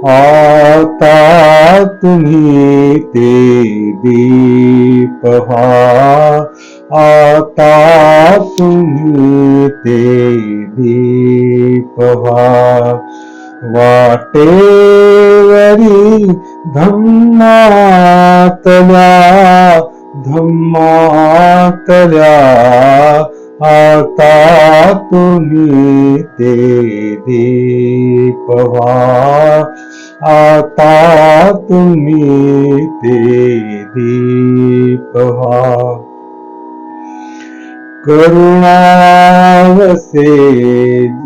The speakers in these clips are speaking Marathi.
आता तुम्ही ते दीप व्हा आता तुम्ही ते दीप व्हा वाटेवरी धम्मातल्या धम्मातल्या आता तुम्ही ते दीपवा आता तुम्ही ते दीपवा करुणावसे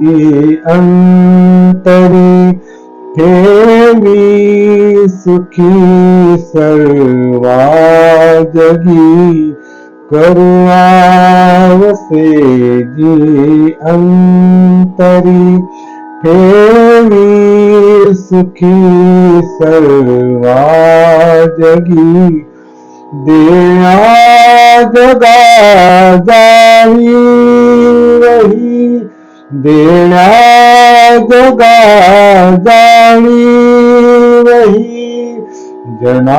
जी अंतरी ठेवी सुखी सर्वा जगी करुणावसे जी अंतरी ठेवी सुखी सर्वा जगी देया जगा जाई रही देण्या जगा जाई रही, जना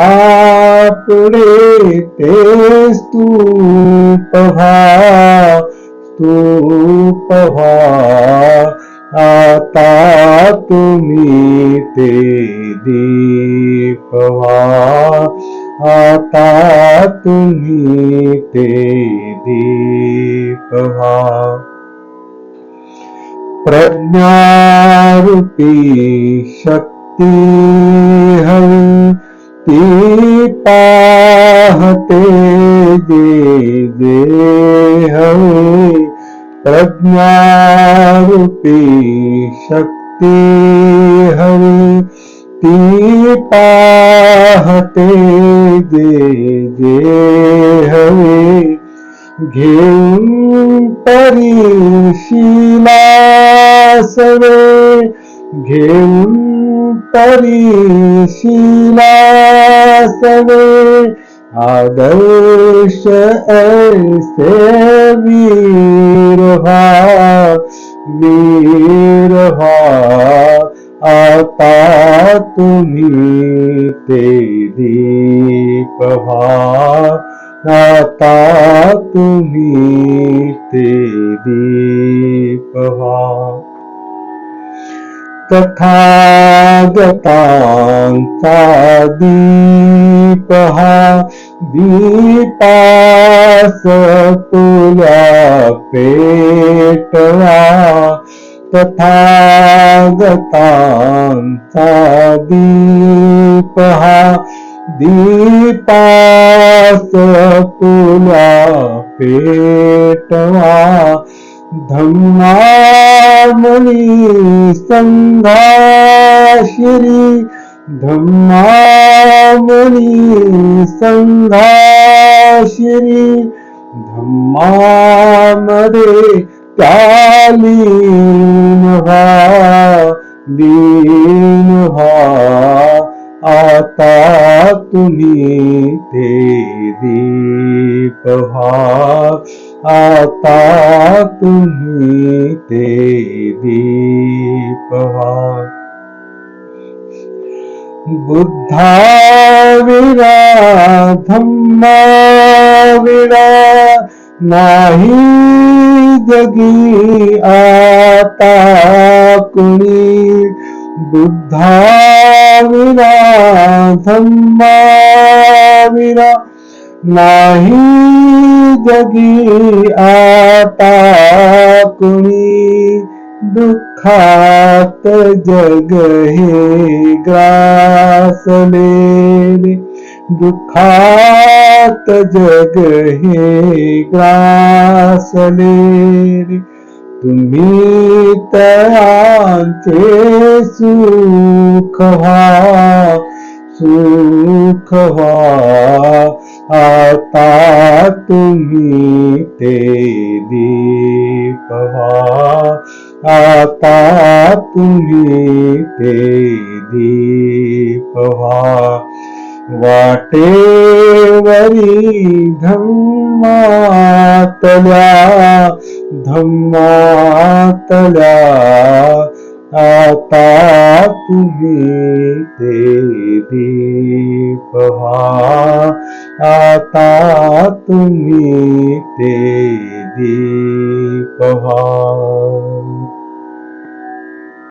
पुरे ते स्तूपहा स्तूपहा आता तुम्ही ते दीपवा, आता तुम्ही ते दीपवा। प्रज्ञारूपी शक्ती हवी पाहते दे दे प्रज्ञारूपी शक्ति हरि ती पाहते दे जे हरि घेऊ परिशीला सरे घेऊ परीशिला सवे आदर्श ऐसे वीर व्हा वीर व्हा आता तुम्ही ते दीप व्हा आता तुम्ही ते दीप व्हा तथागतांचा दीप हा दीपास तुला पेटवा तथागतांचा दीप हा दीपास तुला पेटवा धम्मामणी संघाशिरी धम्मामणी संघाशिरी धम्मामध्ये त्या व्हा लीन व्हा आता तुम्ही ते दी प्रभाव आता तुम्हें ते प्रभाव बुद्धा विरा, धम्मा विरा, नाही जगी आता कुणी। बुद्धा विरा, धम्मा विरा नाही जगी आता कुणी दुःखात जग हे ग्रासलेले. दुःखात जग हे ग्रासलेले. तुम्ही तयांचे सुख व्हा सुख व्हा. आता तुम्ही ते दीपवा आता तुम्ही ते दीपवा. वाटेवरी धम्मातल्या धम्मातल्या आता तुम्हें दे दीप आता तुम्हें दे दीप